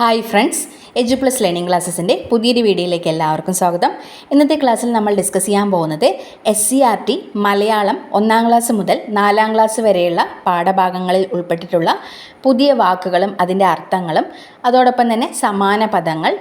Hi friends edu plus learning ക്ലാസ്സസിന്റെ പുതിയൊരു വീഡിയോയിലേക്ക് എല്ലാവർക്കും സ്വാഗതം. ഇന്നത്തെ ക്ലാസ്സിൽ നമ്മൾ ഡിസ്കസ് ചെയ്യാൻ പോകുന്നത് S C R T Malayalam ഒന്നാം ക്ലാസ് മുതൽ നാലാം ക്ലാസ് വരെയുള്ള പാഠഭാഗങ്ങളിൽ ഉൾപ്പെട്ടിട്ടുള്ള പുതിയ വാക്കുകളും അതിന്റെ അർത്ഥങ്ങളും അതോടൊപ്പം തന്നെ സമാന പദങ്ങൾ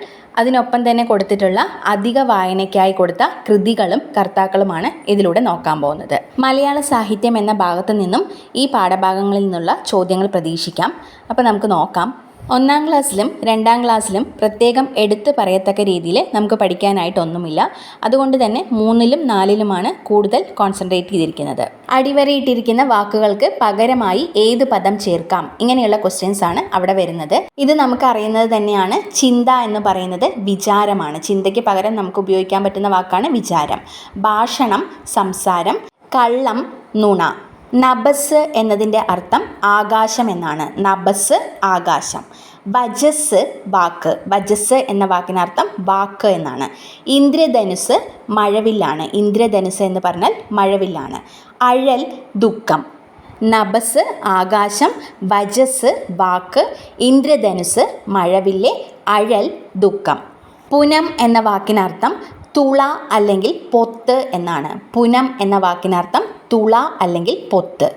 അതിനൊപ്പം തന്നെ കൊടുത്തിട്ടുള്ള അധിക വായനയ്ക്കായി കൊടുത്ത കൃതികളും കർത്താക്കളുമാണ് ഇതിലൂടെ നോക്കാൻ പോകുന്നത്. മലയാള സാഹിത്യം എന്ന ഭാഗത്തു നിന്നും ഈ പാഠഭാഗങ്ങളിൽ നിന്നുള്ള ചോദ്യങ്ങൾ പ്രതീക്ഷിക്കാം. അപ്പോൾ നമുക്ക് നോക്കാം. ഒന്നാം ക്ലാസ്സിലും രണ്ടാം ക്ലാസ്സിലും പ്രത്യേകം എടുത്തു പറയത്തക്ക രീതിയിൽ നമുക്ക് പഠിക്കാനായിട്ടൊന്നുമില്ല. അതുകൊണ്ട് തന്നെ മൂന്നിലും നാലിലുമാണ് കൂടുതൽ കോൺസെൻട്രേറ്റ് ചെയ്തിരിക്കുന്നത്. അടിവരയിട്ടിരിക്കുന്ന വാക്കുകൾക്ക് പകരമായി ഏത് പദം ചേർക്കാം? ഇങ്ങനെയുള്ള ക്വസ്റ്റ്യൻസ് ആണ് അവിടെ വരുന്നത്. ഇത് നമുക്ക് അറിയുന്നത് തന്നെയാണ് ചിന്ത എന്ന് പറയുന്നത് വിചാരമാണ്. ചിന്തയ്ക്ക് പകരം നമുക്ക് ഉപയോഗിക്കാൻ പറ്റുന്ന വാക്കാണ് വിചാരം. ഭാഷണം സംസാരം കള്ളം നുണ. നബസ് എന്നതിന്റെ അർത്ഥം ആകാശം എന്നാണ്. നബസ് ആകാശം. ബജസ് വാക്ക്. ബജസ് എന്ന വാക്കിനർത്ഥം വാക്ക് എന്നാണ്. ഇന്ദ്രധനുസ് മഴവില്ലാണ്. ഇന്ദ്രധനുസ് എന്ന് പറഞ്ഞാൽ മഴവില്ലാണ്. അഴൽ ദുഃഖം. നബസ് ആകാശം. ബജസ് വാക്ക്. ഇന്ദ്രധനുസ് മഴവില്ലെ. അഴൽ ദുഃഖം. പുനം എന്ന വാക്കിനർത്ഥം തുള അല്ലെങ്കിൽ പൊത്ത് എന്നാണ്. പുനം എന്ന വാക്കിനർത്ഥം തുള അല്ലെങ്കിൽ പൊത്ത്.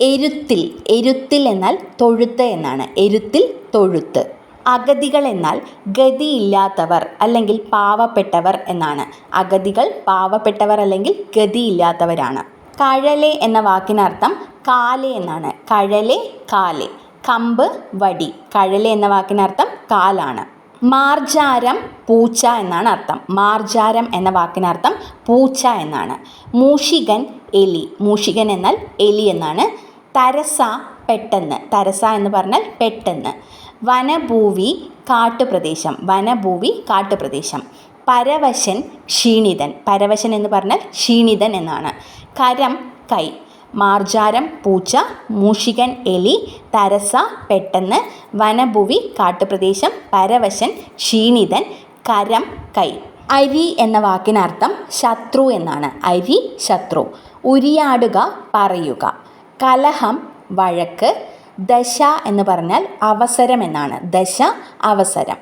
എരുത്തിൽ എരുത്തിൽ എന്നാൽ തൊഴുത്ത് എന്നാണ്. എരുത്തിൽ തൊഴുത്ത്. അഗതികൾ എന്നാൽ ഗതിയില്ലാത്തവർ അല്ലെങ്കിൽ പാവപ്പെട്ടവർ എന്നാണ്. അഗതികൾ പാവപ്പെട്ടവർ അല്ലെങ്കിൽ ഗതിയില്ലാത്തവരാണ്. കഴലെ എന്ന വാക്കിനർത്ഥം കാലെ എന്നാണ്. കഴലെ കാലെ. കമ്പ് വടി. കഴലെ എന്ന വാക്കിനർത്ഥം കാലാണ്. മാർജാരം പൂച്ച എന്നാണ് അർത്ഥം. മാർജാരം എന്ന വാക്കിനർത്ഥം പൂച്ച എന്നാണ്. മൂഷികൻ എലി മൂഷികൻ എന്നാൽ എലി എന്നാണ്. തരസ പെട്ടെന്ന് തരസ എന്ന് പറഞ്ഞാൽ പെട്ടെന്ന്. വനഭൂവി കാട്ടുപ്രദേശം വനഭൂവി കാട്ടുപ്രദേശം. പരവശൻ ക്ഷീണിതൻ പരവശൻ എന്ന് പറഞ്ഞാൽ ക്ഷീണിതൻ എന്നാണ്. കരം കൈ മാർജാരം പൂച്ച മൂഷികൻ എലി തരസ പെട്ടെന്ന്. വനഭൂവി കാട്ടുപ്രദേശം പരവശൻ ക്ഷീണിതൻ കരം കൈ. അരി എന്ന വാക്കിനർത്ഥം ശത്രു എന്നാണ്. അരി ശത്രു. ഉരിയാടുക പറയുക. കലഹം വഴക്ക് ദശ എന്ന് പറഞ്ഞാൽ അവസരം എന്നാണ്. ദശ അവസരം.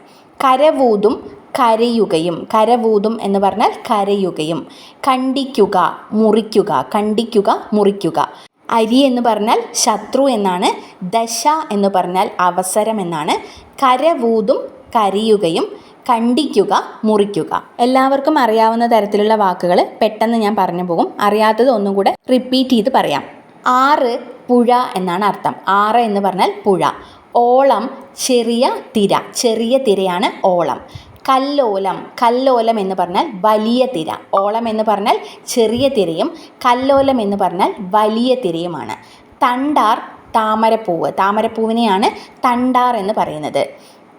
കരവൂതും കരയുകയും. കരവൂതും എന്ന് പറഞ്ഞാൽ കരയുകയും. കണ്ടിക്കുക മുറിക്കുക. കണ്ടിക്കുക മുറിക്കുക. അരി എന്ന് പറഞ്ഞാൽ ശത്രു എന്നാണ്. ദശ എന്ന് പറഞ്ഞാൽ അവസരം എന്നാണ്. കരവൂതും കരയുകയും കണ്ടിക്കുക മുറിക്കുക. എല്ലാവർക്കും അറിയാവുന്ന തരത്തിലുള്ള വാക്കുകൾ പെട്ടെന്ന് ഞാൻ പറഞ്ഞു പോകും. അറിയാത്തത് ഒന്നും കൂടെ റിപ്പീറ്റ് ചെയ്ത് പറയാം. ആറ് പുഴ എന്നാണ് അർത്ഥം. ആറ് എന്ന് പറഞ്ഞാൽ പുഴ. ഓളം ചെറിയ തിര. ചെറിയ തിരയാണ് ഓളം. കല്ലോലം. കല്ലോലം എന്ന് പറഞ്ഞാൽ വലിയ തിര. ഓളം എന്ന് പറഞ്ഞാൽ ചെറിയ തിരയും കല്ലോലം എന്ന് പറഞ്ഞാൽ വലിയ തിരയുമാണ്. തണ്ടാർ താമരപ്പൂവ്. താമരപ്പൂവിനെയാണ് തണ്ടാർ എന്ന് പറയുന്നത്.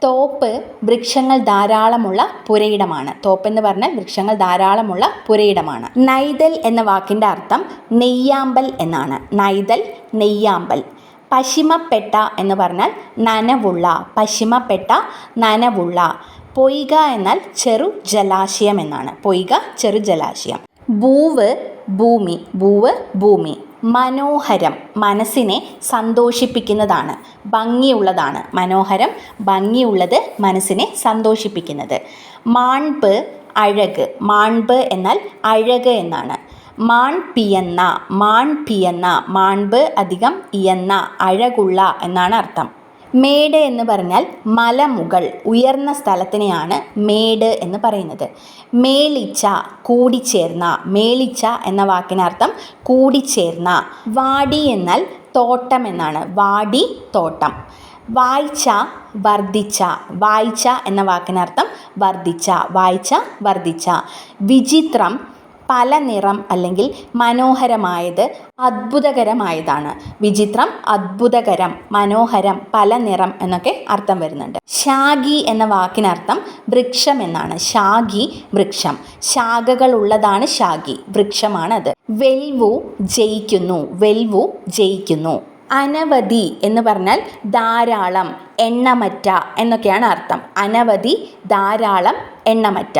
തോപ്പ് വൃക്ഷങ്ങൾ ധാരാളമുള്ള പുരയിടമാണ്. തോപ്പ് എന്ന് പറഞ്ഞാൽ വൃക്ഷങ്ങൾ ധാരാളമുള്ള പുരയിടമാണ്. നൈതൽ എന്ന വാക്കിന്റെ അർത്ഥം നെയ്യാമ്പൽ എന്നാണ്. നൈതൽ നെയ്യാമ്പൽ. പശിമപ്പെട്ട എന്ന് പറഞ്ഞാൽ നനവുള്ള പശിമപ്പെട്ട നനവുള്ള. പൊയ്ക എന്നാൽ ചെറു ജലാശയം എന്നാണ്. പൊയ്ക ചെറു ജലാശയം. ഭൂവ് ഭൂമി. ഭൂവ് ഭൂമി. മനോഹരം മനസ്സിനെ സന്തോഷിപ്പിക്കുന്നതാണ്. ഭംഗിയുള്ളതാണ് മനോഹരം ഭംഗിയുള്ളത് മനസ്സിനെ സന്തോഷിപ്പിക്കുന്നത്. മാൺപ് അഴക്. മാൺപ് എന്നാൽ അഴക് എന്നാണ്. മാൺ പിയന്ന മാൺ പിയന്ന മാൺപ് അധികം ഇയന്ന അഴകുള്ള എന്നാണ് അർത്ഥം. മേട് എന്ന് പറഞ്ഞാൽ മലമുകൾ ഉയർന്ന സ്ഥലത്തിനെയാണ് മേട് എന്ന് പറയുന്നത്. മേളിച്ച കൂടിച്ചേർന്ന മേളിച്ച എന്ന വാക്കിനർത്ഥം കൂടിച്ചേർന്ന. വാടി എന്നാൽ തോട്ടം എന്നാണ്. വാടി തോട്ടം. വായിച്ച വർദ്ധിച്ച. വായിച്ച എന്ന വാക്കിനർത്ഥം വർദ്ധിച്ച. വായിച്ച വർദ്ധിച്ച. വിചിത്രം പല നിറം അല്ലെങ്കിൽ മനോഹരമായത് അത്ഭുതകരമായതാണ്. വിചിത്രം അത്ഭുതകരം മനോഹരം പല നിറം എന്നൊക്കെ അർത്ഥം വരുന്നുണ്ട്. ശാഖി എന്ന വാക്കിനർത്ഥം വൃക്ഷം എന്നാണ്. ശാഖി വൃക്ഷം. ശാഖകൾ ഉള്ളതാണ് ശാഖി. വൃക്ഷമാണ് അത് വെൽവു ജയിക്കുന്നു. വെൽവു ജയിക്കുന്നു. അനവധി എന്ന് പറഞ്ഞാൽ ധാരാളം എണ്ണമറ്റ എന്നൊക്കെയാണ് അർത്ഥം. അനവധി ധാരാളം എണ്ണമറ്റ.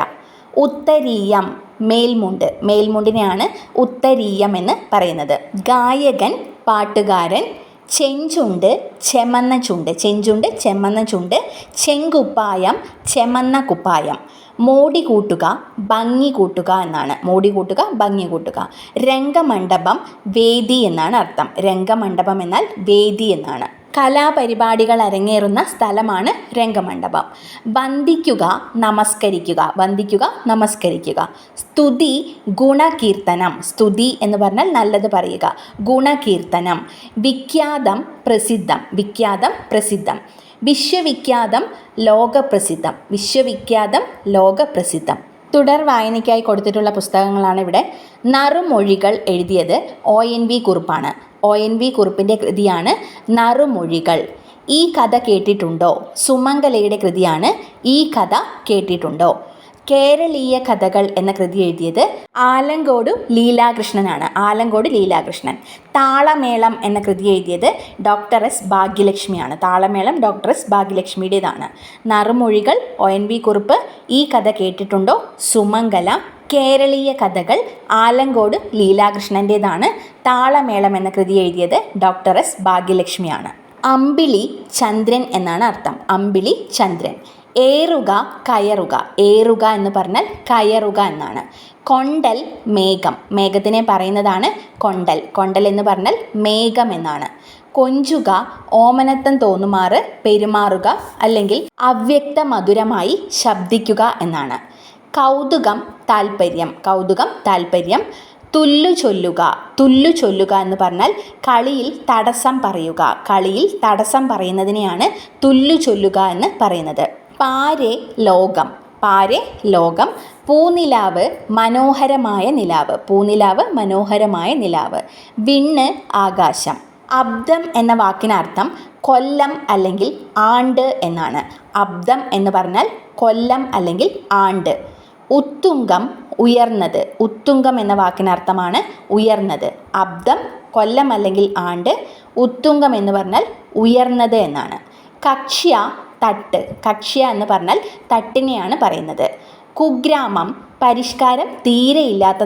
ഉത്തരീയം മേൽമുണ്ട്. മേൽമുണ്ടിനെയാണ് ഉത്തരീയം എന്ന് പറയുന്നത്. ഗായകൻ പാട്ടുകാരൻ ചെഞ്ചുണ്ട് ചെമന്ന ചുണ്ട്. ചെഞ്ചുണ്ട് ചെമന്ന ചുണ്ട്. ചെങ്കുപ്പായം ചെമന്ന കുപ്പായം. മോടി കൂട്ടുക ഭംഗി കൂട്ടുക എന്നാണ്. മോടി കൂട്ടുക ഭംഗി കൂട്ടുക. രംഗമണ്ഡപം വേദി എന്നാണ് അർത്ഥം. രംഗമണ്ഡപം എന്നാൽ വേദി എന്നാണ്. കലാപരിപാടികൾ അരങ്ങേറുന്ന സ്ഥലമാണ് രംഗമണ്ഡപം. വന്ദിക്കുക നമസ്കരിക്കുക. വന്ദിക്കുക നമസ്കരിക്കുക. സ്തുതി ഗുണകീർത്തനം. സ്തുതി എന്ന് പറഞ്ഞാൽ നല്ലത് പറയുക. ഗുണകീർത്തനം. വിഖ്യാതം പ്രസിദ്ധം. വിഖ്യാതം പ്രസിദ്ധം. വിശ്വവിഖ്യാതം ലോകപ്രസിദ്ധം. വിശ്വവിഖ്യാതം ലോകപ്രസിദ്ധം. തുടർ വായനയ്ക്കായി കൊടുത്തിട്ടുള്ള പുസ്തകങ്ങളാണ് ഇവിടെ. നറുമൊഴികൾ എഴുതിയത് ഒ എൻ വി കുറുപ്പാണ്. ഒ എൻ വി കുറുപ്പിന്റെ കൃതിയാണ് നറുമൊഴികൾ. ഈ കഥ കേട്ടിട്ടുണ്ടോ? സുമംഗലയുടെ കൃതിയാണ് ഈ കഥ കേട്ടിട്ടുണ്ടോ? കേരളീയ കഥകൾ എന്ന കൃതി എഴുതിയത് ആലങ്കോട് ലീലാകൃഷ്ണനാണ്. ആലങ്കോട് ലീലാകൃഷ്ണൻ. താളമേളം എന്ന കൃതി എഴുതിയത് ഡോക്ടർ എസ് ഭാഗ്യലക്ഷ്മിയാണ്. താളമേളം ഡോക്ടർ എസ് ഭാഗ്യലക്ഷ്മിയുടേതാണ്. നറുമൊഴികൾ ഒ എൻ വി കുറുപ്പ് ഈ കഥ കേട്ടിട്ടുണ്ടോ? സുമംഗല കേരളീയ കഥകൾ ആലങ്കോട് ലീലാകൃഷ്ണന്റേതാണ് താളമേളം എന്ന കൃതി എഴുതിയത് ഡോക്ടർ എസ് ഭാഗ്യലക്ഷ്മിയാണ്. അമ്പിളി ചന്ദ്രൻ എന്നാണ് അർത്ഥം. അമ്പിളി ചന്ദ്രൻ. ഏറുക കയറുക. ഏറുക എന്ന് പറഞ്ഞാൽ കയറുക എന്നാണ്. കൊണ്ടൽ മേഘം. മേഘത്തിനെ പറയുന്നതാണ് കൊണ്ടൽ. കൊണ്ടൽ എന്ന് പറഞ്ഞാൽ മേഘം എന്നാണ്. കൊഞ്ചുക ഓമനത്തം തോന്നുമാറ് പെരുമാറുക അല്ലെങ്കിൽ അവ്യക്ത മധുരമായി ശബ്ദിക്കുക എന്നാണ്. കൗതുകം താല്പര്യം. കൗതുകം താല്പര്യം. തുല്ലു ചൊല്ലുക. തുല്ലു ചൊല്ലുക എന്ന് പറഞ്ഞാൽ കളിയിൽ തടസ്സം പറയുക. കളിയിൽ തടസ്സം പറയുന്നതിനെയാണ് തുല്ലു ചൊല്ലുക എന്ന് പറയുന്നത്. പാരെ ലോകം. പാരെ ലോകം. പൂനിലാവ് മനോഹരമായ നിലാവ്. പൂനിലാവ് മനോഹരമായ നിലാവ്. വിണ്ണ് ആകാശം. അബ്ദം എന്ന വാക്കിനർത്ഥം കൊല്ലം അല്ലെങ്കിൽ ആണ്ട് എന്നാണ്. അബ്ദം എന്ന് പറഞ്ഞാൽ കൊല്ലം അല്ലെങ്കിൽ ആണ്ട്. ഉത്തുംഗം ഉയർന്നത്. ഉത്തുംഗം എന്ന വാക്കിനർത്ഥമാണ് ഉയർന്നത്. അബ്ദം കൊല്ലം അല്ലെങ്കിൽ ആണ്ട് ഉത്തുംഗം എന്ന് പറഞ്ഞാൽ ഉയർന്നത് എന്നാണ്. കക്ഷ്യ തട്ട്. കക്ഷ്യ എന്ന് പറഞ്ഞാൽ തട്ടിനെയാണ് പറയുന്നത്. കുഗ്രാമം പരിഷ്കാരം തീരെ ഇല്ലാത്ത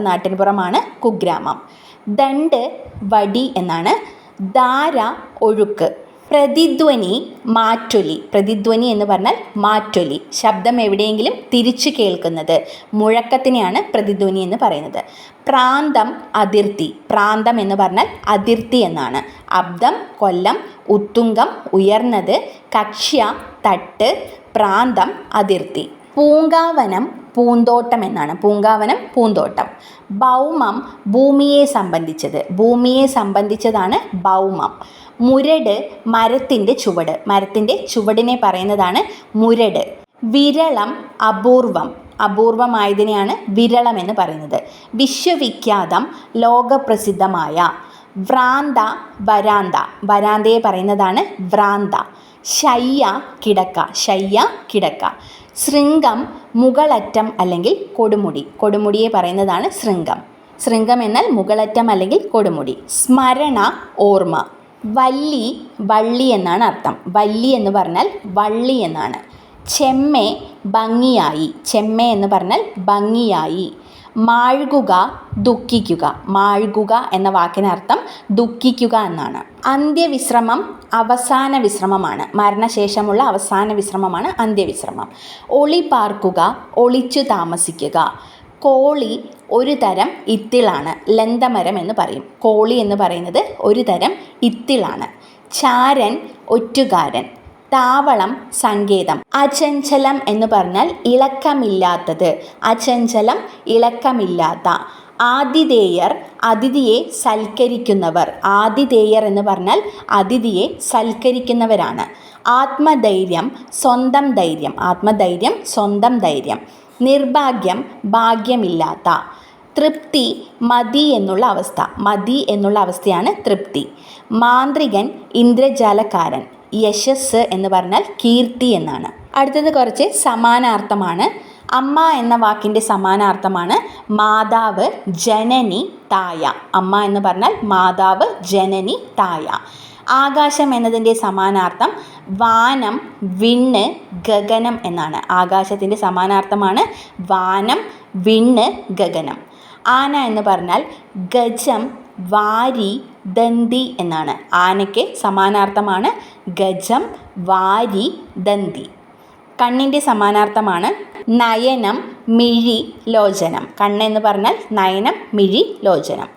കുഗ്രാമം. ദണ്ട് വടി എന്നാണ്. ധാര ഒഴുക്ക്. പ്രതിധ്വനി മാറ്റൊലി. പ്രതിധ്വനി എന്ന് പറഞ്ഞാൽ മാറ്റൊലി. ശബ്ദം എവിടെയെങ്കിലും തിരിച്ചു കേൾക്കുന്നത്. മുഴക്കത്തിനെയാണ് പ്രതിധ്വനി എന്ന് പറയുന്നത്. പ്രാന്തം അതിർത്തി. പ്രാന്തം എന്ന് പറഞ്ഞാൽ അതിർത്തി എന്നാണ്. അബ്ദം കൊല്ലം ഉത്തുംഗം ഉയർന്നത് കക്ഷ്യ തട്ട് പ്രാന്തം അതിർത്തി. പൂങ്കാവനം പൂന്തോട്ടം എന്നാണ്. പൂങ്കാവനം പൂന്തോട്ടം. ഭൗമം ഭൂമിയെ സംബന്ധിച്ചത്. ഭൂമിയെ സംബന്ധിച്ചതാണ് ഭൗമം. മുരട് മരത്തിന്റെ ചുവട്. മരത്തിന്റെ ചുവടിനെ പറയുന്നതാണ് മുരട്. വിരളം അപൂർവം. അപൂർവമായതിനെയാണ് വിരളം എന്ന് പറയുന്നത്. വിശ്വവിഖ്യാതം ലോകപ്രസിദ്ധമായ വ്രാന്ത വരാന്ത വരാന്തയെ പറയുന്നതാണ് വ്രാന്ത ശയ്യ കിടക്ക. ശയ്യ കിടക്ക. ശൃംഗം മുകളറ്റം അല്ലെങ്കിൽ കൊടുമുടി. കൊടുമുടിയെ പറയുന്നതാണ് ശൃംഗം. ശൃംഗം എന്നാൽ മുകളറ്റം അല്ലെങ്കിൽ കൊടുമുടി. സ്മരണ ഓർമ്മ. വല്ലി വള്ളി എന്നാണ് അർത്ഥം. വല്ലി എന്ന് പറഞ്ഞാൽ വള്ളി എന്നാണ്. ചെമ്മെ ഭംഗിയായി. ചെമ്മെ എന്ന് പറഞ്ഞാൽ ഭംഗിയായി. മാഴുകുക ദുഃഖിക്കുക. മാഴുകുക എന്ന വാക്കിനർത്ഥം ദുഃഖിക്കുക എന്നാണ്. അന്ത്യവിശ്രമം അവസാന വിശ്രമമാണ്. മരണശേഷമുള്ള അവസാന വിശ്രമമാണ് അന്ത്യവിശ്രമം. ഒളി പാർക്കുക ഒളിച്ചു താമസിക്കുക. കോളി ഒരു തരം ഇത്തിളാണ് ലന്തമരം എന്ന് പറയും. കോളി എന്ന് പറയുന്നത് ഒരു തരം ഇത്തിളാണ്. ചാരൻ ഒറ്റുകാരൻ. താവളം സങ്കേതം. അചഞ്ചലം എന്ന് പറഞ്ഞാൽ ഇളക്കമില്ലാത്തത്. അചഞ്ചലം ഇളക്കമില്ലാത്ത. ആതിഥേയർ അതിഥിയെ സൽക്കരിക്കുന്നവർ. ആതിഥേയർ എന്ന് പറഞ്ഞാൽ അതിഥിയെ സൽക്കരിക്കുന്നവരാണ്. ആത്മധൈര്യം സ്വന്തം ധൈര്യം. ആത്മധൈര്യം സ്വന്തം ധൈര്യം. നിർഭാഗ്യം ഭാഗ്യമില്ലാത്ത. തൃപ്തി മതി എന്നുള്ള അവസ്ഥ. മതി എന്നുള്ള അവസ്ഥയാണ് തൃപ്തി. മാന്ത്രികൻ ഇന്ദ്രജാലക്കാരൻ. യശസ് എന്ന് പറഞ്ഞാൽ കീർത്തി എന്നാണ്. അടുത്തത് കുറച്ച് സമാനാർത്ഥമാണ്. അമ്മ എന്ന വാക്കിന്റെ സമാനാർത്ഥമാണ് മാതാവ് ജനനി തായ. അമ്മ എന്ന് പറഞ്ഞാൽ മാതാവ് ജനനി തായ. ആകാശം എന്നതിന്റെ സമാനാർത്ഥം വാനം വിണ്ണ് ഗഗനം എന്നാണ്. ആകാശത്തിന്റെ സമാനാർത്ഥമാണ് വാനം വിണ്ണ് ഗഗനം. ആന എന്ന് പറഞ്ഞാൽ ഗജം വാരി ദന്തി എന്നാണ്. ആനയ്ക്ക് സമാനാർത്ഥമാണ് ഗജം വാരി ദന്തി. കണ്ണിന്റെ സമാനാർത്ഥമാണ് നയനം മിഴി ലോചനം. കണ്ണെന്ന് പറഞ്ഞാൽ നയനം മിഴി ലോചനം.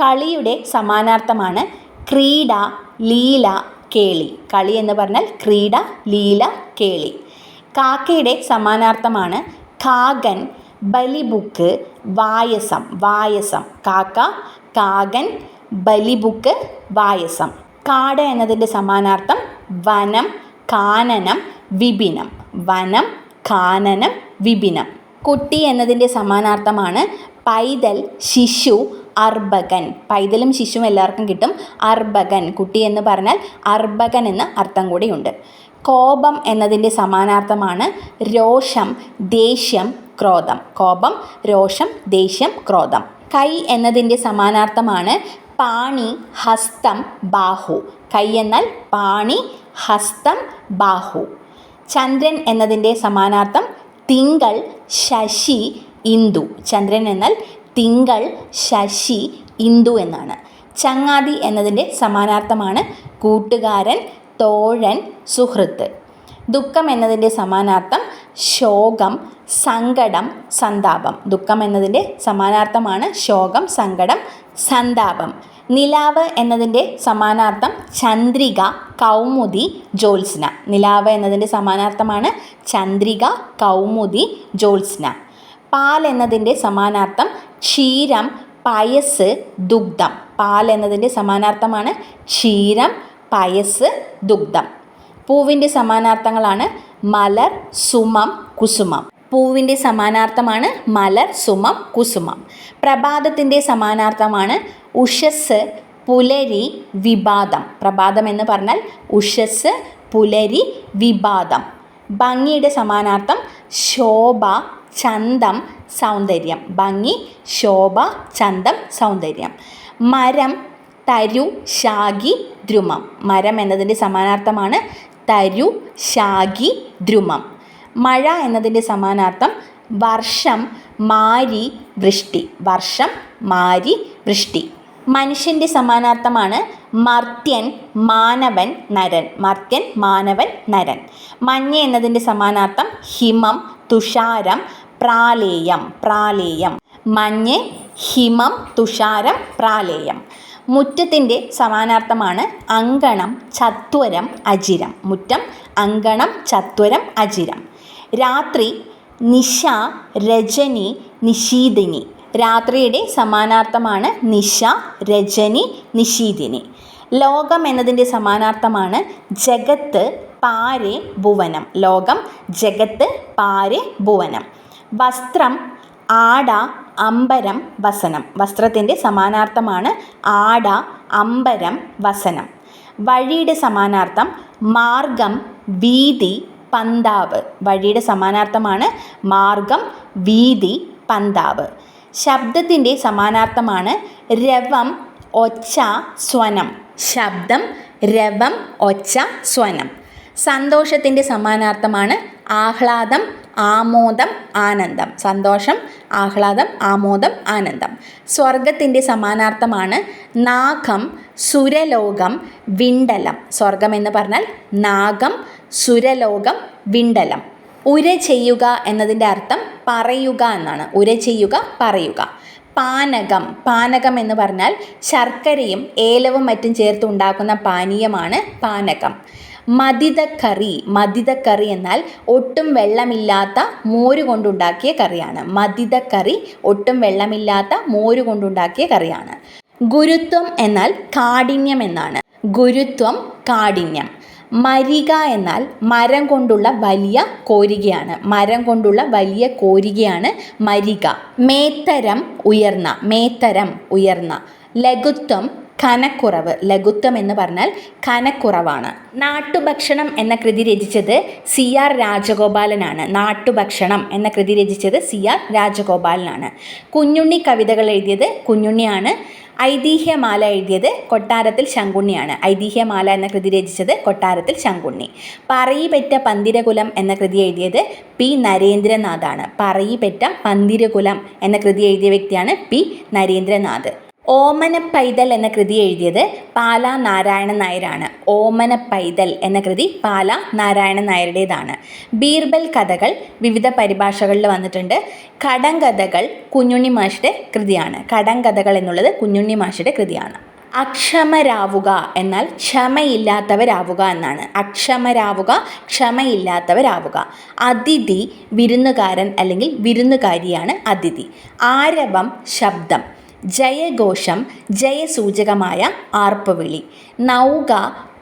കളിയുടെ സമാനാർത്ഥമാണ് ക്രീഡ ലീല കേളി. കളി എന്ന് പറഞ്ഞാൽ ക്രീഡ ലീല കേളി. കാക്കയുടെ സമാനാർത്ഥമാണ് കാകൻ ബലിബുക്ക് വായസം. വായസം. കാക്ക കാകൻ ബലിബുക്ക് വായസം. കാട് എന്നതിന്റെ സമാനാർത്ഥം വനം കാനനം വിപിനം. വനം കാനനം വിപിനം. കുട്ടി എന്നതിന്റെ സമാനാർത്ഥമാണ് പൈതൽ ശിശു അർബകൻ. പൈതലും ശിശുവും എല്ലാവർക്കും കിട്ടും. അർബകൻ കുട്ടി എന്ന് പറഞ്ഞാൽ അർബകൻ എന്ന അർത്ഥം കൂടിയുണ്ട്. കോപം എന്നതിന്റെ സമാനാർത്ഥമാണ് രോഷം ദേഷ്യം ക്രോധം. കോപം രോഷം ദേഷ്യം ക്രോധം. കൈ എന്നതിന്റെ സമാനാർത്ഥമാണ് പാണി ഹസ്തം ബാഹു. കൈ എന്നാൽ പാണി ഹസ്തം ബാഹു. ചന്ദ്രൻ എന്നതിന്റെ സമാനാർത്ഥം തിങ്കൾ ശശി ഇന്ദു. ചന്ദ്രൻ എന്നാൽ തിങ്കൾ ശശി ഇന്ദു എന്നാണ്. ചങ്ങാതി എന്നതിന്റെ സമാനാർത്ഥമാണ് കൂട്ടുകാരൻ തോഴൻ സുഹൃത്ത്. ദുഃഖം എന്നതിന്റെ സമാനാർത്ഥം ശോകം സങ്കടം സന്താപം. ദുഃഖം എന്നതിന്റെ സമാനാർത്ഥമാണ് ശോകം സങ്കടം സന്താപം. നിലാവ് എന്നതിന്റെ സമാനാർത്ഥം ചന്ദ്രിക കൗമുദി ജ്യോത്സ്ന. നിലാവ് എന്നതിന്റെ സമാനാർത്ഥമാണ് ചന്ദ്രിക കൗമുദി ജ്യോത്സ്ന. പാൽ എന്നതിന്റെ സമാനാർത്ഥം ക്ഷീരം പയസ് ദുഗ്ധം. പാൽ എന്നതിന്റെ സമാനാർത്ഥമാണ് ക്ഷീരം പയസ് ദുഗ്ധം. പൂവിന്റെ സമാനാർത്ഥങ്ങളാണ് മലർ സുമം കുസുമം. പൂവിന്റെ സമാനാർത്ഥമാണ് മലർ സുമം കുസുമം. പ്രഭാതത്തിന്റെ സമാനാർത്ഥമാണ് ഉഷസ് പുലരി വിവാദം പ്രഭാതം എന്ന് പറഞ്ഞാൽ ഉഷസ് പുലരി വിവാദം ഭംഗിയുടെ സമാനാർത്ഥം ശോഭ ചന്തം സൗന്ദര്യം. ഭംഗി ശോഭ ചന്തം സൗന്ദര്യം. മരം തരു ശാഖി ദ്രുമം. മരം എന്നതിന്റെ സമാനാർത്ഥമാണ് തരു ശാഖി ദ്രുമം. മഴ എന്നതിന്റെ സമാനാർത്ഥം വർഷം മാരി വൃഷ്ടി. വർഷം മാരി വൃഷ്ടി. മനുഷ്യന്റെ സമാനാർത്ഥമാണ് മർത്യൻ മാനവൻ നരൻ. മർത്യൻ മാനവൻ നരൻ. മഞ്ഞ എന്നതിന്റെ സമാനാർത്ഥം ഹിമം തുഷാരം പ്രാലേയം പ്രാലേയം. മഞ്ഞ് ഹിമം തുഷാരം പ്രാലേയം. മുറ്റത്തിന്റെ സമാനാർത്ഥമാണ് അങ്കണം ചത്വരം അജിരം. മുറ്റം അങ്കണം ചത്വരം അജിരം. രാത്രി നിശ രജനി നിശീതിനി രാത്രിയുടെ സമാനാർത്ഥമാണ് നിശ രജനി നിശീതിനി ലോകം എന്നതിന്റെ സമാനാർത്ഥമാണ് ജഗത്ത് പാരെ ഭുവനം. ലോകം ജഗത്ത് പാരെ ഭുവനം. വസ്ത്രം ആട അമ്പരം വസനം. വസ്ത്രത്തിന്റെ സമാനാർത്ഥമാണ് ആട അമ്പരം വസനം. വഴിയുടെ സമാനാർത്ഥം മാർഗം വീതി പന്താവ്. വഴിയുടെ സമാനാർത്ഥമാണ് മാർഗം വീതി പന്താവ്. ശബ്ദത്തിന്റെ സമാനാർത്ഥമാണ് രവം ഒച്ച സ്വനം. ശബ്ദം രവം ഒച്ച സ്വനം. സന്തോഷത്തിന്റെ സമാനാർത്ഥമാണ് ആഹ്ലാദം ആമോദം ആനന്ദം. സന്തോഷം ആഹ്ലാദം ആമോദം ആനന്ദം. സ്വർഗത്തിന്റെ സമാനാർത്ഥമാണ് നാഗം സുരലോകം വിണ്ടലം. സ്വർഗം എന്ന് പറഞ്ഞാൽ നാഗം സുരലോകം വിണ്ടലം. ഉര ചെയ്യുക എന്നതിന്റെ അർത്ഥം പറയുക എന്നാണ്. ഉര ചെയ്യുക പറയുക. പാനകം. പാനകം എന്ന് പറഞ്ഞാൽ ശർക്കരയും ഏലവും മറ്റും ചേർത്ത് ഉണ്ടാക്കുന്ന പാനീയമാണ് പാനകം. മതിതക്കറി. മതിതക്കറി എന്നാൽ ഒട്ടും വെള്ളമില്ലാത്ത മോര് കൊണ്ടുണ്ടാക്കിയ കറിയാണ്. മതിതക്കറി ഒട്ടും വെള്ളമില്ലാത്ത മോര് കൊണ്ടുണ്ടാക്കിയ കറിയാണ്. ഗുരുത്വം എന്നാൽ കാഠിന്യം എന്നാണ്. ഗുരുത്വം കാഠിന്യം. മരിക എന്നാൽ മരം കൊണ്ടുള്ള വലിയ കോരികയാണ്. മരം കൊണ്ടുള്ള വലിയ കോരികയാണ് മരിക. മേത്തരം ഉയർന്ന മേത്തരം ഉയർന്ന. ലഘുത്വം കനക്കുറവ് ലഘുത്വം എന്ന് പറഞ്ഞാൽ കനക്കുറവാണ്. നാട്ടുഭക്ഷണം എന്ന കൃതി രചിച്ചത് സി ആർ രാജഗോപാലനാണ്. നാട്ടുഭക്ഷണം എന്ന കൃതി രചിച്ചത് സി ആർ രാജഗോപാലനാണ്. കുഞ്ഞുണ്ണി കവിതകൾ എഴുതിയത് കുഞ്ഞുണ്ണിയാണ്. ഐതിഹ്യമാല എഴുതിയത് കൊട്ടാരത്തിൽ ശങ്കുണ്ണിയാണ്. ഐതിഹ്യമാല എന്ന കൃതി രചിച്ചത് കൊട്ടാരത്തിൽ ശങ്കുണ്ണി. പറയിപെറ്റ പന്തിരകുലം എന്ന കൃതി എഴുതിയത് പി നരേന്ദ്രനാഥാണ്. പറയിപെറ്റ പന്തിരകുലം എന്ന കൃതി എഴുതിയ വ്യക്തിയാണ് പി നരേന്ദ്രനാഥ്. ഓമന പൈതൽ എന്ന കൃതി എഴുതിയത് പാല നാരായണൻ നായരാണ്. ഓമന പൈതൽ എന്ന കൃതി പാല നാരായണൻ നായരുടേതാണ്. ബീർബൽ കഥകൾ വിവിധ പരിഭാഷകളിൽ വന്നിട്ടുണ്ട്. കടങ്കഥകൾ കുഞ്ഞുണ്ണി മാഷിയുടെ കൃതിയാണ്. കടങ്കഥകൾ എന്നുള്ളത് കുഞ്ഞുണ്ണി മാഷിയുടെ കൃതിയാണ്. അക്ഷമരാവുക എന്നാൽ ക്ഷമയില്ലാത്തവരാവുക എന്നാണ്. അക്ഷമരാവുക ക്ഷമയില്ലാത്തവരാവുക. അതിഥി വിരുന്നുകാരൻ അല്ലെങ്കിൽ വിരുന്നുകാരിയാണ് അതിഥി. ആരവം ശബ്ദം. ജയഘോഷം ജയസൂചകമായ ആർപ്പുവിളി. നൗക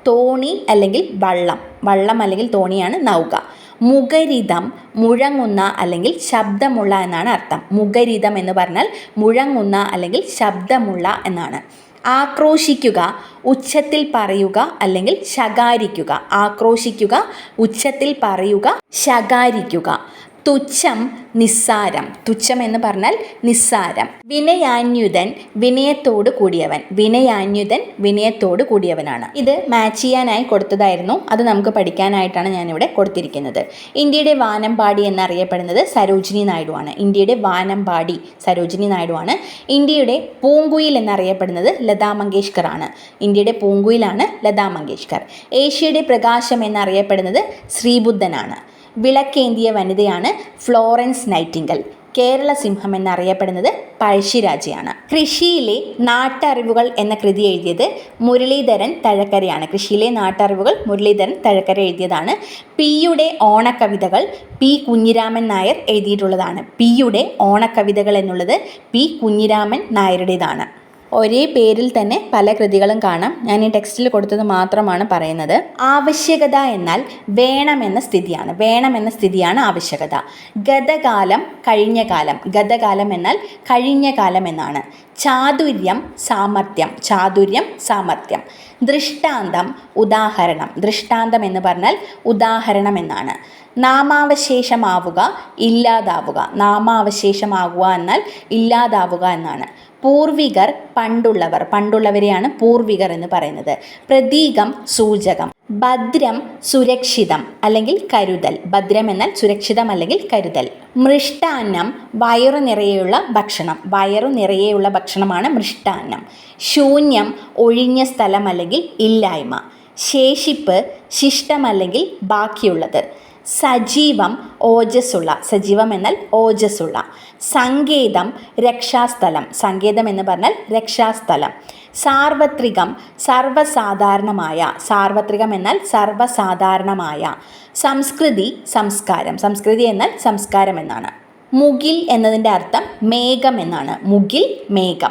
തോണി അല്ലെങ്കിൽ വള്ളം. വള്ളം അല്ലെങ്കിൽ തോണിയാണ് നൗക. മുഖരിതം മുഴങ്ങുന്ന അല്ലെങ്കിൽ ശബ്ദമുള്ള എന്നാണ് അർത്ഥം. മുഖരിതം എന്ന് പറഞ്ഞാൽ മുഴങ്ങുന്ന അല്ലെങ്കിൽ ശബ്ദമുള്ള എന്നാണ്. ആക്രോശിക്കുക ഉച്ചത്തിൽ പറയുക അല്ലെങ്കിൽ ശകാരിക്കുക. ആക്രോശിക്കുക ഉച്ചത്തിൽ പറയുക ശകാരിക്കുക. തുച്ഛം നിസ്സാരം. തുച്ഛം എന്ന് പറഞ്ഞാൽ നിസ്സാരം. വിനയാന്യുതൻ വിനയത്തോട് കൂടിയവൻ. വിനയാന്യുതൻ വിനയത്തോട് കൂടിയവനാണ്. ഇത് മാച്ച് ചെയ്യാനായി കൊടുത്തതായിരുന്നു. അത് നമുക്ക് പഠിക്കാനായിട്ടാണ് ഞാനിവിടെ കൊടുത്തിരിക്കുന്നത്. ഇന്ത്യയുടെ വാനമ്പാടി എന്നറിയപ്പെടുന്നത് സരോജിനി നായിഡു ആണ്. ഇന്ത്യയുടെ വാനമ്പാടി സരോജിനി നായിഡു ആണ്. ഇന്ത്യയുടെ പൂങ്കുയിൽ എന്നറിയപ്പെടുന്നത് ലതാ മങ്കേഷ്കർ ആണ്. ഇന്ത്യയുടെ പൂങ്കുയിലാണ് ലതാ മങ്കേഷ്കർ. ഏഷ്യയുടെ പ്രകാശം എന്നറിയപ്പെടുന്നത് ശ്രീബുദ്ധനാണ്. വിളക്കേന്തിയ വനിതയാണ് ഫ്ലോറൻസ് നൈറ്റിംഗൽ. കേരള സിംഹം എന്നറിയപ്പെടുന്നത് പഴശ്ശിരാജയാണ്. കൃഷിയിലെ നാട്ടറിവുകൾ എന്ന കൃതി എഴുതിയത് മുരളീധരൻ തഴക്കരയാണ്. കൃഷിയിലെ നാട്ടറിവുകൾ മുരളീധരൻ തഴക്കര എഴുതിയതാണ്. പിയുടെ ഓണക്കവിതകൾ പി കുഞ്ഞിരാമൻ നായർ എഴുതിയിട്ടുള്ളതാണ്. പിയുടെ ഓണക്കവിതകൾ എന്നുള്ളത് പി കുഞ്ഞിരാമൻ നായരുടേതാണ്. ഒരേ പേരിൽ തന്നെ പല കൃതികളും കാണാം. ഞാൻ ഈ ടെക്സ്റ്റിൽ കൊടുത്തത് മാത്രമാണ് പറയുന്നത്. ആവശ്യകത എന്നാൽ വേണമെന്ന സ്ഥിതിയാണ്. വേണമെന്ന സ്ഥിതിയാണ് ആവശ്യകത. ഗതകാലം കഴിഞ്ഞ കാലം. ഗതകാലം എന്നാൽ കഴിഞ്ഞ കാലം എന്നാണ്. ചാതുര്യം സാമർത്ഥ്യം ചാതുര്യം സാമർത്ഥ്യം ദൃഷ്ടാന്തം ഉദാഹരണം. ദൃഷ്ടാന്തം എന്ന് പറഞ്ഞാൽ ഉദാഹരണം എന്നാണ്. നാമാവശേഷമാവുക ഇല്ലാതാവുക. നാമാവശേഷമാവുക എന്നാൽ ഇല്ലാതാവുക എന്നാണ്. പൂർവികർ പണ്ടുള്ളവർ. പണ്ടുള്ളവരെയാണ് പൂർവികർ എന്ന് പറയുന്നത്. പ്രതീകം സൂചകം. ഭദ്രം സുരക്ഷിതം അല്ലെങ്കിൽ കരുതൽ. ഭദ്രം എന്നാൽ സുരക്ഷിതം അല്ലെങ്കിൽ കരുതൽ. മൃഷ്ടാന്നം വയറു നിറയെയുള്ള ഭക്ഷണം. വയറു നിറയെയുള്ള ഭക്ഷണമാണ് മൃഷ്ടാന്നം. ശൂന്യം ഒഴിഞ്ഞ സ്ഥലം അല്ലെങ്കിൽ ഇല്ലായ്മ. ശേഷിപ്പ് ശിഷ്ടം അല്ലെങ്കിൽ ബാക്കിയുള്ളത്. സജീവം ഓജസ്സുള്ള സജീവം എന്നാൽ ഓജസ്സുള്ള. സങ്കേതം രക്ഷാസ്ഥലം. സങ്കേതം എന്ന് പറഞ്ഞാൽ രക്ഷാസ്ഥലം. സാർവത്രികം സർവസാധാരണമായ. സാർവത്രികം എന്നാൽ സർവസാധാരണമായ. സംസ്കൃതി സംസ്കാരം. സംസ്കൃതി എന്നാൽ സംസ്കാരം എന്നാണ്. മുകിൽ എന്നതിന്റെ അർത്ഥം മേഘം എന്നാണ്. മുകിൽ മേഘം.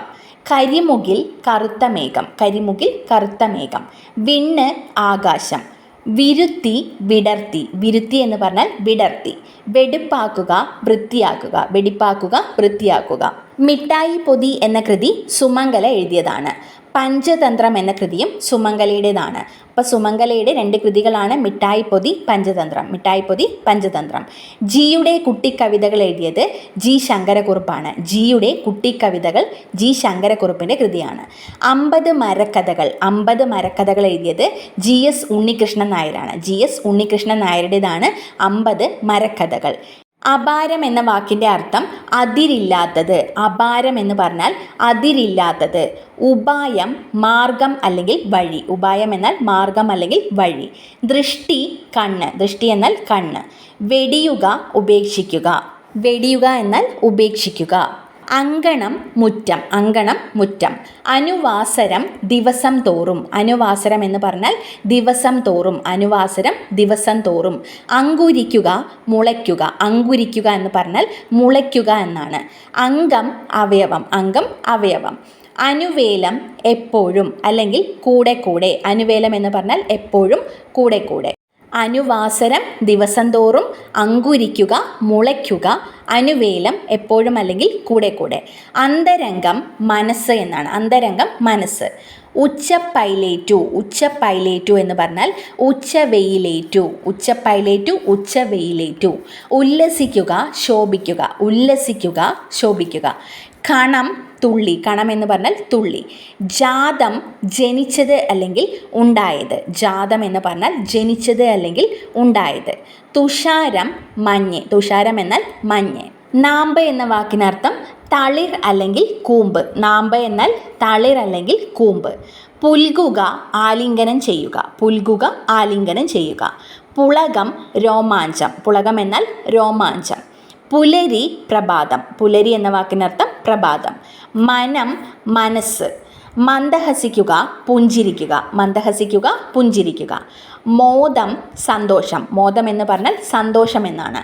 കരിമുകിൽ കറുത്ത മേഘം. കരിമുകിൽ കറുത്ത മേഘം. വിണ്ണ് ആകാശം. വിരുത്തി വിടർത്തി. വിരുത്തി എന്ന് പറഞ്ഞാൽ വിടർത്തി. വെടിപ്പാക്കുക വൃത്തിയാക്കുക. വെടിപ്പാക്കുക വൃത്തിയാക്കുക. മിഠായി പൊതി എന്ന കൃതി സുമംഗല എഴുതിയതാണ്. പഞ്ചതന്ത്രം എന്ന കൃതിയും സുമംഗലയുടേതാണ്. അപ്പോൾ സുമംഗലയുടെ രണ്ട് കൃതികളാണ് മിഠായി പൊതി പഞ്ചതന്ത്രം. മിഠായി പൊതി പഞ്ചതന്ത്രം. ജിയുടെ കുട്ടിക്കവിതകൾ എഴുതിയത് ജി ശങ്കരക്കുറുപ്പാണ്. ജിയുടെ കുട്ടിക്കവിതകൾ ജി ശങ്കരക്കുറുപ്പിന്റെ കൃതിയാണ്. അമ്പത് മരക്കഥകൾ അമ്പത് മരക്കഥകൾ എഴുതിയത് ജി എസ് ഉണ്ണികൃഷ്ണൻ നായരാണ്. ജി എസ് ഉണ്ണികൃഷ്ണൻ നായരുടേതാണ് അമ്പത് മരക്കഥകൾ. അപാരം എന്ന വാക്കിന്റെ അർത്ഥം അതിരില്ലാത്തത്. അപാരം എന്ന് പറഞ്ഞാൽ അതിരില്ലാത്തത്. ഉപായം മാർഗം അല്ലെങ്കിൽ വഴി. ഉപായം എന്നാൽ മാർഗം അല്ലെങ്കിൽ വഴി. ദൃഷ്ടി കണ്ണ്. ദൃഷ്ടി എന്നാൽ കണ്ണ്. വെടിയുക ഉപേക്ഷിക്കുക. വെടിയുക എന്നാൽ ഉപേക്ഷിക്കുക. അങ്കണം മുറ്റം അങ്കണം മുറ്റം. അനുവാസരം ദിവസം തോറും. അനുവാസരം എന്ന് പറഞ്ഞാൽ ദിവസം തോറും അനുവാസരം ദിവസം തോറും. അങ്കുരിക്കുക മുളയ്ക്കുക. അങ്കുരിക്കുക എന്ന് പറഞ്ഞാൽ മുളയ്ക്കുക എന്നാണ്. അംഗം അവയവം അംഗം അവയവം. അനുവേലം എപ്പോഴും അല്ലെങ്കിൽ കൂടെ കൂടെ. അനുവേലം എന്ന് പറഞ്ഞാൽ എപ്പോഴും കൂടെ കൂടെ. അനുവാസരം ദിവസം തോറും അങ്കുരിക്കുക മുളയ്ക്കുക അനുവേലം എപ്പോഴും അല്ലെങ്കിൽ കൂടെ കൂടെ. അന്തരംഗം മനസ്സ് എന്നാണ്. അന്തരംഗം മനസ്സ്. ഉച്ചപ്പൈലേറ്റു ഉച്ചപ്പൈലേറ്റു എന്ന് പറഞ്ഞാൽ ഉച്ചവെയിലേറ്റു ഉച്ചപ്പൈലേറ്റു ഉച്ചവെയിലേറ്റു. ഉല്ലസിക്കുക ശോഭിക്കുക ഉല്ലസിക്കുക ശോഭിക്കുക. കണം തുള്ളി കണം എന്ന് പറഞ്ഞാൽ തുള്ളി. ജാതം ജനിച്ചത് അല്ലെങ്കിൽ ഉണ്ടായത്. ജാതം എന്ന് പറഞ്ഞാൽ ജനിച്ചത് അല്ലെങ്കിൽ ഉണ്ടായത്. തുഷാരം മഞ്ഞ് തുഷാരം എന്നാൽ മഞ്ഞ്. നാമ്പ് എന്ന വാക്കിനർത്ഥം തളിർ അല്ലെങ്കിൽ കൂമ്പ്. നാമ്പ് എന്നാൽ തളിർ അല്ലെങ്കിൽ കൂമ്പ്. പുൽകുക ആലിംഗനം ചെയ്യുക. പുൽകുക ആലിംഗനം ചെയ്യുക. പുളകം രോമാഞ്ചം. പുളകം എന്നാൽ രോമാഞ്ചം. പുലരി പ്രഭാതം. പുലരി എന്ന വാക്കിനർത്ഥം പ്രഭാതം. മനം മനസ്സ്. മന്ദഹസിക്കുക പുഞ്ചിരിക്കുക. മന്ദഹസിക്കുക പുഞ്ചിരിക്കുക. മോദം സന്തോഷം. മോദം എന്ന് പറഞ്ഞാൽ സന്തോഷം എന്നാണ്.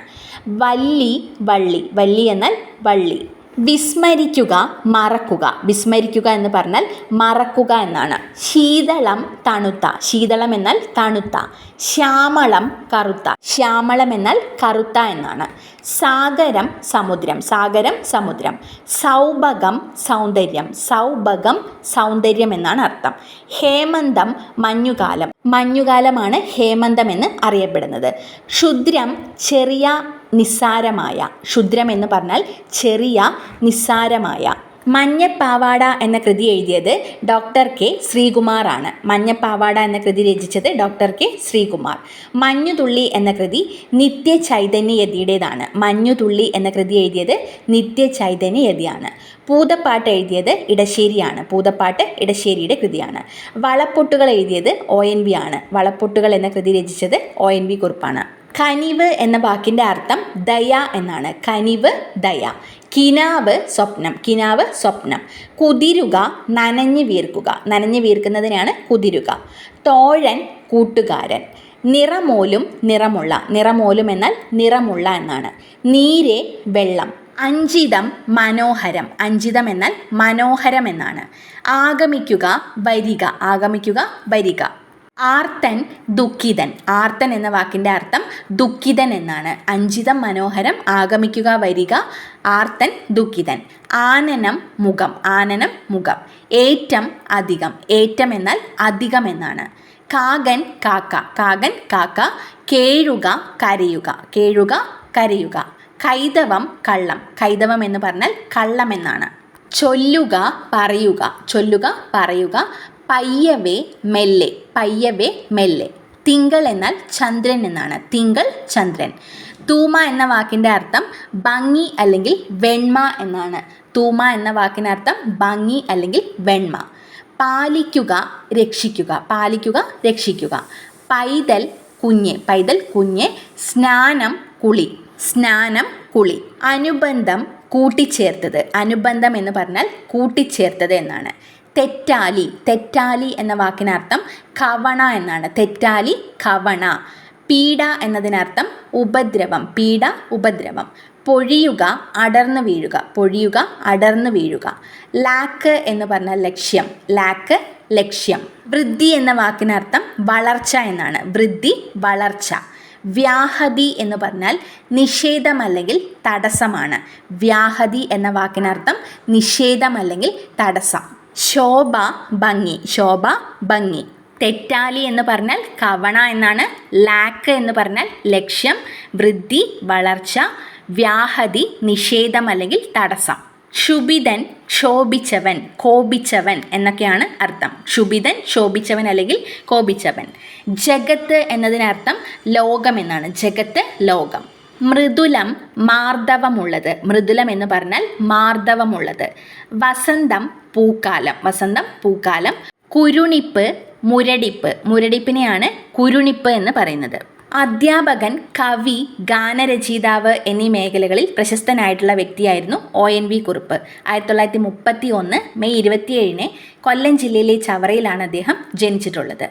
വള്ളി വള്ളി. വള്ളി എന്നാൽ വള്ളി. വിസ്മരിക്കുക മറക്കുക. വിസ്മരിക്കുക എന്ന് പറഞ്ഞാൽ മറക്കുക എന്നാണ്. ശീതളം തണുത്ത. ശീതളം എന്നാൽ തണുത്ത. ശ്യാമളം കറുത്ത. ശ്യാമളം എന്നാൽ കറുത്ത എന്നാണ്. സാഗരം സമുദ്രം. സാഗരം സമുദ്രം. സൗഭകം സൗന്ദര്യം. സൗഭകം സൗന്ദര്യം എന്നാണ് അർത്ഥം. ഹേമന്തം മഞ്ഞുകാലം. മഞ്ഞുകാലമാണ് ഹേമന്തം എന്ന് അറിയപ്പെടുന്നത്. ക്ഷുദ്രം ചെറിയ നിസ്സാരമായ. ക്ഷുദ്രം എന്ന് പറഞ്ഞാൽ ചെറിയ നിസ്സാരമായ. മഞ്ഞപ്പാവാട എന്ന കൃതി എഴുതിയത് ഡോക്ടർ കെ ശ്രീകുമാറാണ്. മഞ്ഞപ്പാവാട എന്ന കൃതി രചിച്ചത് ഡോക്ടർ കെ ശ്രീകുമാർ. മഞ്ഞുതുള്ളി എന്ന കൃതി നിത്യ ചൈതന്യയതിയുടേതാണ് മഞ്ഞുതുള്ളി എന്ന കൃതി എഴുതിയത് നിത്യ ചൈതന്യയതിയാണ് പൂതപ്പാട്ട് എഴുതിയത് ഇടശ്ശേരിയാണ്. പൂതപ്പാട്ട് ഇടശ്ശേരിയുടെ കൃതിയാണ്. വളപ്പൊട്ടുകൾ എഴുതിയത് ഒ എൻ വി ആണ് വളപ്പൊട്ടുകൾ എന്ന കൃതി രചിച്ചത് ഒ എൻ വി കുറിപ്പാണ്. കനിവ് എന്ന വാക്കിന്റെ അർത്ഥം ദയ എന്നാണ്. കനിവ് ദയ. കിനാവ് സ്വപ്നം കിനാവ് സ്വപ്നം. കുതിരുക നനഞ്ഞു വീർക്കുക. നനഞ്ഞു വീർക്കുന്നതിനാണ് കുതിരുക. തോഴൻ കൂട്ടുകാരൻ. നിറമോലും നിറമുള്ള. നിറമോലും എന്നാൽ നിറമുള്ള എന്നാണ്. നീരെ വെള്ളം. അഞ്ചിതം മനോഹരം. അഞ്ചിതം എന്നാൽ മനോഹരം എന്നാണ്. ആഗമിക്കുക വരിക. ആഗമിക്കുക വരിക. ആർത്തൻ ദുഃഖിതൻ. ആർത്തൻ എന്ന വാക്കിന്റെ അർത്ഥം ദുഃഖിതൻ എന്നാണ്. അഞ്ചിതം മനോഹരം ആഗമിക്കുക വരിക ആർത്തൻ ദുഃഖിതൻ. ആനനം മുഖം ആനനം മുഖം. ഏറ്റം അധികം. ഏറ്റം എന്നാൽ അധികം എന്നാണ്. കാകൻ കാക്ക. കാകൻ കാക്ക. കേഴുക കരയുക. കേഴുക കരയുക. കൈതവം കള്ളം. കൈതവം എന്ന് പറഞ്ഞാൽ കള്ളം എന്നാണ്. ചൊല്ലുക പറയുക. ചൊല്ലുക പറയുക. പയ്യവേ മെല്ലെ പയ്യവേ മെല്ലെ. തിങ്കൾ എന്നാൽ ചന്ദ്രൻ എന്നാണ്. തിങ്കൾ ചന്ദ്രൻ. തൂമ എന്ന വാക്കിന്റെ അർത്ഥം ഭംഗി അല്ലെങ്കിൽ വെണ്മ എന്നാണ്. തൂമ എന്ന വാക്കിനർത്ഥം ഭംഗി അല്ലെങ്കിൽ വെണ്മ. പാലിക്കുക രക്ഷിക്കുക. പാലിക്കുക രക്ഷിക്കുക. പൈതൽ കുഞ്ഞ് പൈതൽ കുഞ്ഞ്. സ്നാനം കുളി. സ്നാനം കുളി. അനുബന്ധം കൂട്ടിച്ചേർത്തത്. അനുബന്ധം എന്ന് പറഞ്ഞാൽ കൂട്ടിച്ചേർത്തത് എന്നാണ്. തെറ്റാലി. തെറ്റാലി എന്ന വാക്കിനർത്ഥം കവണ എന്നാണ്. തെറ്റാലി കവണ. പീഡ എന്നതിനർത്ഥം ഉപദ്രവം. പീഡ ഉപദ്രവം. പൊഴിയുക അടർന്നു വീഴുക. പൊഴിയുക അടർന്നു വീഴുക. ലാക്ക് എന്ന് പറഞ്ഞാൽ ലക്ഷ്യം. ലാക്ക് ലക്ഷ്യം. വൃദ്ധി എന്ന വാക്കിനർത്ഥം വളർച്ച എന്നാണ്. വൃദ്ധി വളർച്ച. വ്യാഹതി എന്ന് പറഞ്ഞാൽ നിഷേധം അല്ലെങ്കിൽ തടസ്സമാണ്. വ്യാഹതി എന്ന വാക്കിനർത്ഥം നിഷേധം അല്ലെങ്കിൽ തടസ്സം. ശോഭ ഭംഗി. ശോഭ ഭംഗി. തെറ്റാലി എന്ന് പറഞ്ഞാൽ കവണ എന്നാണ്. ലാക്ക് എന്ന് പറഞ്ഞാൽ ലക്ഷ്യം വൃദ്ധി വളർച്ച വ്യാഹതി നിഷേധം അല്ലെങ്കിൽ തടസ്സം. ക്ഷുഭിതൻ ക്ഷോഭിച്ചവൻ കോപിച്ചവൻ എന്നൊക്കെയാണ് അർത്ഥം. ക്ഷുഭിതൻ ക്ഷോഭിച്ചവൻ അല്ലെങ്കിൽ കോപിച്ചവൻ. ജഗത്ത് എന്നതിനർത്ഥം ലോകം എന്നാണ്. ജഗത്ത് ലോകം. മൃദുലം മാർദ്ദവമുള്ളത് മൃദുലം എന്ന് പറഞ്ഞാൽ മാർദ്ദവമുള്ളത് വസന്തം പൂക്കാലം. വസന്തം പൂക്കാലം. കുരുണിപ്പ് മുരടിപ്പ്. മുരടിപ്പിനെയാണ് കുരുണിപ്പ് എന്ന് പറയുന്നത്. അധ്യാപകൻ കവി ഗാനരചയിതാവ് എന്നീ മേഖലകളിൽ പ്രശസ്തനായിട്ടുള്ള വ്യക്തിയായിരുന്നു ഒ എൻ വി കുറുപ്പ്. ആയിരത്തി തൊള്ളായിരത്തി മുപ്പത്തി ഒന്ന് മെയ് ഇരുപത്തിയേഴിന് കൊല്ലം ജില്ലയിലെ ചവറയിലാണ് അദ്ദേഹം ജനിച്ചിട്ടുള്ളത്.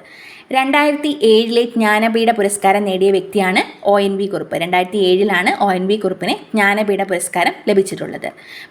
രണ്ടായിരത്തി ഏഴിലെ ജ്ഞാനപീഠ പുരസ്കാരം നേടിയ വ്യക്തിയാണ് ഒ എൻ വി കുറുപ്പ്. രണ്ടായിരത്തി ഏഴിലാണ് ഒ എൻ വി കുറുപ്പിന് ജ്ഞാനപീഠ പുരസ്കാരം ലഭിച്ചിട്ടുള്ളത്.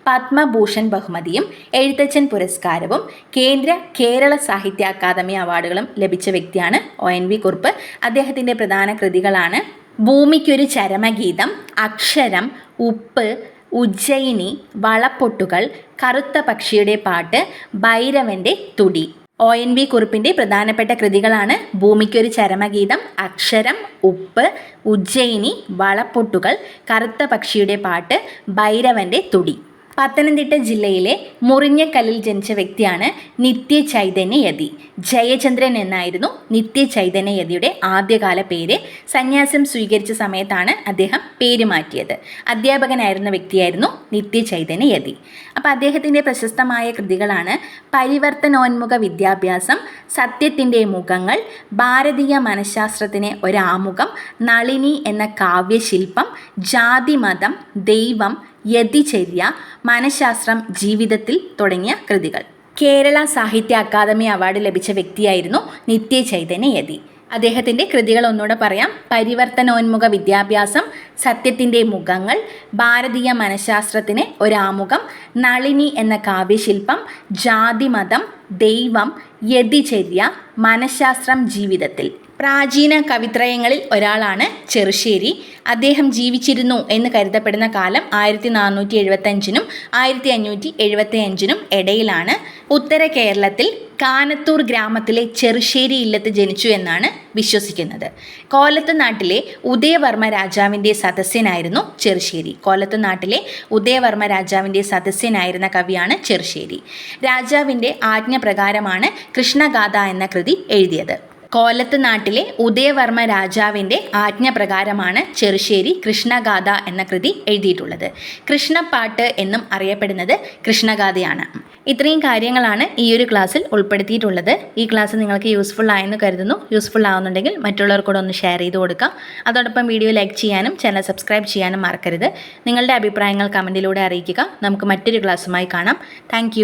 പത്മഭൂഷൺ ബഹുമതിയും എഴുത്തച്ഛൻ പുരസ്കാരവും കേന്ദ്ര കേരള സാഹിത്യ അക്കാദമി അവാർഡുകളും ലഭിച്ച വ്യക്തിയാണ് ഒ എൻ വി കുറുപ്പ്. അദ്ദേഹത്തിന്റെ പ്രധാന കൃതികളാണ് ഭൂമിക്കൊരു ചരമഗീതം അക്ഷരം ഉപ്പ് ഉജ്ജയിനി വളപ്പൊട്ടുകൾ കറുത്ത പക്ഷിയുടെ പാട്ട് ഭൈരവന്റെ തുടി. ഒ എൻ വി കുറിപ്പിന്റെ പ്രധാനപ്പെട്ട കൃതികളാണ് ഭൂമിക്കൊരു ചരമഗീതം അക്ഷരം ഉപ്പ് ഉജ്ജയിനി വളപ്പൊട്ടുകൾ കറുത്ത പക്ഷിയുടെ പാട്ട് ഭൈരവന്റെ തുടി. പത്തനംതിട്ട ജില്ലയിലെ മുറിഞ്ഞക്കല്ലിൽ ജനിച്ച വ്യക്തിയാണ് നിത്യ ചൈതന്യ യതി ജയചന്ദ്രൻ എന്നായിരുന്നു നിത്യ ചൈതന്യ യതിയുടെ ആദ്യകാല പേര്. സന്യാസം സ്വീകരിച്ച സമയത്താണ് അദ്ദേഹം പേര് മാറ്റിയത്. അധ്യാപകനായിരുന്ന വ്യക്തിയായിരുന്നു നിത്യ ചൈതന്യ യതി അപ്പോൾ അദ്ദേഹത്തിന്റെ പ്രശസ്തമായ കൃതികളാണ് പരിവർത്തനോന്മുഖ വിദ്യാഭ്യാസം സത്യത്തിന്റെ മുഖങ്ങൾ ഭാരതീയ മനഃശാസ്ത്രത്തിന് ഒരാമുഖം നളിനി എന്ന കാവ്യശില്പം ജാതിമതം ദൈവം യതിചര്യ മനഃശാസ്ത്രം ജീവിതത്തിൽ തുടങ്ങിയ കൃതികൾ. കേരള സാഹിത്യ അക്കാദമി അവാർഡ് ലഭിച്ച വ്യക്തിയായിരുന്നു നിത്യ ചൈതന്യ യതി. അദ്ദേഹത്തിന്റെ കൃതികൾ ഒന്നുകൂടെ പറയാം. പരിവർത്തനോന്മുഖ വിദ്യാഭ്യാസം സത്യത്തിന്റെ മുഖങ്ങൾ ഭാരതീയ മനഃശാസ്ത്രത്തിന് ഒരാമുഖം നളിനി എന്ന കാവ്യശില്പം ജാതിമതം ദൈവം യതിചര്യ മനഃശാസ്ത്രം ജീവിതത്തിൽ. പ്രാചീന കവിത്രയങ്ങളിൽ ഒരാളാണ് ചെറുശ്ശേരി. അദ്ദേഹം ജീവിച്ചിരുന്നു എന്ന് കരുതപ്പെടുന്ന കാലം ആയിരത്തി നാനൂറ്റി എഴുപത്തഞ്ചിനും ആയിരത്തി അഞ്ഞൂറ്റി എഴുപത്തി അഞ്ചിനും ഇടയിലാണ്. ഉത്തര കേരളത്തിൽ കാനത്തൂർ ഗ്രാമത്തിലെ ചെറുശ്ശേരി ഇല്ലത്ത് ജനിച്ചു എന്നാണ് വിശ്വസിക്കുന്നത്. കോലത്ത് നാട്ടിലെ ഉദയവർമ്മ രാജാവിന്റെ സദസ്യനായിരുന്നു ചെറുശ്ശേരി. കോലത്ത് നാട്ടിലെ ഉദയവർമ്മ രാജാവിന്റെ സദസ്യനായിരുന്ന കവിയാണ് ചെറുശ്ശേരി. രാജാവിന്റെ ആജ്ഞ പ്രകാരമാണ് കൃഷ്ണഗാഥ എന്ന കൃതി എഴുതിയത്. കോലത്ത് നാട്ടിലെ ഉദയവർമ്മ രാജാവിന്റെ ആജ്ഞപ്രകാരമാണ് ചെറുശ്ശേരി കൃഷ്ണഗാഥ എന്ന കൃതി എഴുതിയിട്ടുള്ളത്. കൃഷ്ണപ്പാട്ട് എന്നും അറിയപ്പെടുന്നത് കൃഷ്ണഗാഥയാണ്. ഇത്രയും കാര്യങ്ങളാണ് ഈ ഒരു ക്ലാസ്സിൽ ഉൾപ്പെടുത്തിയിട്ടുള്ളത്. ഈ ക്ലാസ് നിങ്ങൾക്ക് യൂസ്ഫുൾ ആയെന്ന് കരുതുന്നു. യൂസ്ഫുൾ ആവുന്നുണ്ടെങ്കിൽ മറ്റുള്ളവർ കൂടെ ഒന്ന് ഷെയർ ചെയ്ത് കൊടുക്കാം അതോടൊപ്പം വീഡിയോ ലൈക്ക് ചെയ്യാനും ചാനൽ സബ്സ്ക്രൈബ് ചെയ്യാനും മറക്കരുത്. നിങ്ങളുടെ അഭിപ്രായങ്ങൾ കമന്റിലൂടെ അറിയിക്കുക. നമുക്ക് മറ്റൊരു ക്ലാസ്സുമായി കാണാം. താങ്ക്